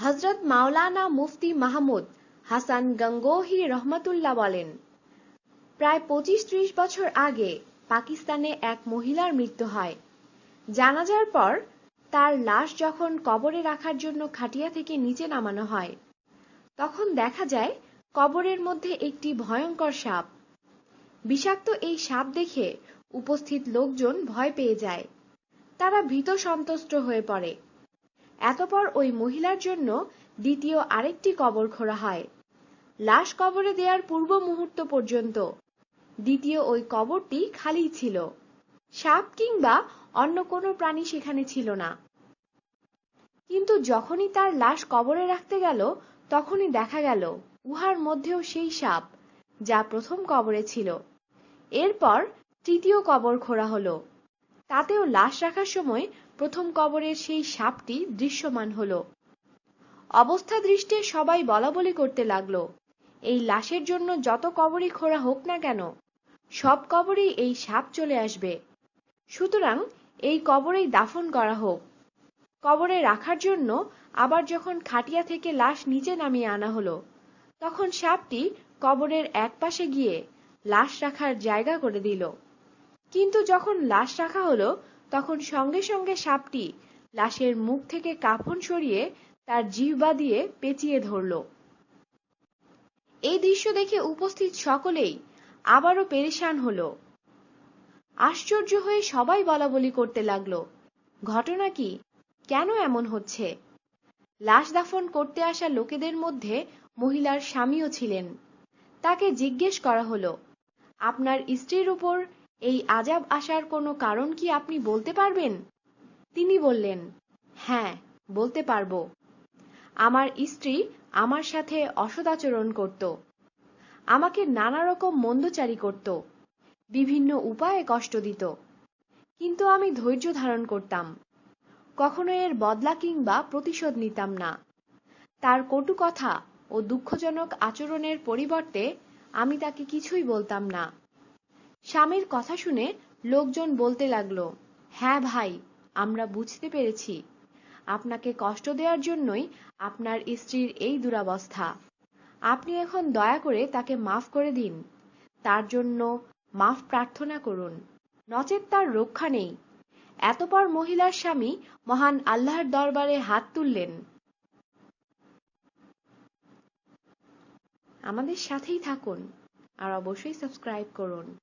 হজরত মাওলানা মুফতি মাহমুদ হাসান গঙ্গোহি রহমতুল্লাহ বলেন, প্রায় পঁচিশ ত্রিশ বছর আগে পাকিস্তানে এক মহিলার মৃত্যু হয়। জানাজার পর তার লাশ যখন কবরে রাখার জন্য খাটিয়া থেকে নিচে নামানো হয়, তখন দেখা যায় কবরের মধ্যে একটি ভয়ঙ্কর সাপ। বিষাক্ত এই সাপ দেখে উপস্থিত লোকজন ভয় পেয়ে যায়। তারা ভীত সন্তুষ্ট হয়ে পড়ে। এতপর ওই মহিলার জন্য দ্বিতীয় আরেকটি কবর খোঁড়া হয়। লাশ কবরে দেওয়ার পূর্ব মুহূর্ত পর্যন্ত দ্বিতীয় ওই কবরটি খালি ছিল। সাপ কিংবা অন্য কোনো প্রাণী সেখানে ছিল না। কিন্তু যখনই তার লাশ কবরে রাখতে গেল, তখনই দেখা গেল, উহার মধ্যেও সেই সাপ, যা প্রথম কবরে ছিল। এরপর তৃতীয় কবর খোঁড়া হলো। তাতেও লাশ রাখার সময় প্রথম কবরের সেই সাপটি দৃশ্যমান হল। অবস্থা দৃষ্টে সবাই বলাবলি করতে লাগল, এই লাশের জন্য যত কবরই খোঁড়া হোক না কেন, সব কবরেই এই সাপ চলে আসবে। সুতরাং এই কবরেই দাফন করা হোক। কবরে রাখার জন্য আবার যখন খাটিয়া থেকে লাশ নিচে নামিয়ে আনা হলো, তখন সাপটি কবরের এক পাশে গিয়ে লাশ রাখার জায়গা করে দিল। কিন্তু যখন লাশ রাখা হলো, তখন সঙ্গে সঙ্গে সাপটি লাশের মুখ থেকে কাফন সরিয়ে তার জিহ্বা দিয়ে পেঁচিয়ে ধরল। এই দৃশ্য দেখে উপস্থিত সকলেই আবারও পেরেশান হলো। আশ্চর্য হয়ে সবাই বলা বলি করতে লাগল, ঘটনা কি? কেন এমন হচ্ছে? লাশ দাফন করতে আসা লোকেদের মধ্যে মহিলার স্বামীও ছিলেন। তাকে জিজ্ঞেস করা হলো, আপনার স্ত্রীর উপর এই আজাব আসার কোনো কারণ কি আপনি বলতে পারবেন? তিনি বললেন হ্যাঁ বলতে পারব। আমার স্ত্রী আমার সাথে অসদাচরণ করত। আমাকে নানা রকম মন্দচারী করত। বিভিন্ন উপায়ে কষ্ট দিত। কিন্তু আমি ধৈর্য ধারণ করতাম। কখনো এর বদলা কিংবা প্রতিশোধ নিতাম না। তার কটু কথা ও দুঃখজনক আচরণের পরিবর্তে আমি তাকে কিছুই বলতাম না। স্বামীর কথা শুনে লোকজন বলতে লাগল হ্যাঁ ভাই, আমরা বুঝতে পেরেছি। আপনাকে কষ্ট দেওয়ার জন্যই আপনার স্ত্রীর এই দুরাবস্থা। আপনি এখন দয়া করে তাকে মাফ করে দিন। তার জন্য মাফ প্রার্থনা করুন। নচেত তার রক্ষা নেই। এতপর মহিলার স্বামী মহান আল্লাহর দরবারে হাত তুললেন। আমাদের সাথেই থাকুন আর অবশ্যই সাবস্ক্রাইব করুন।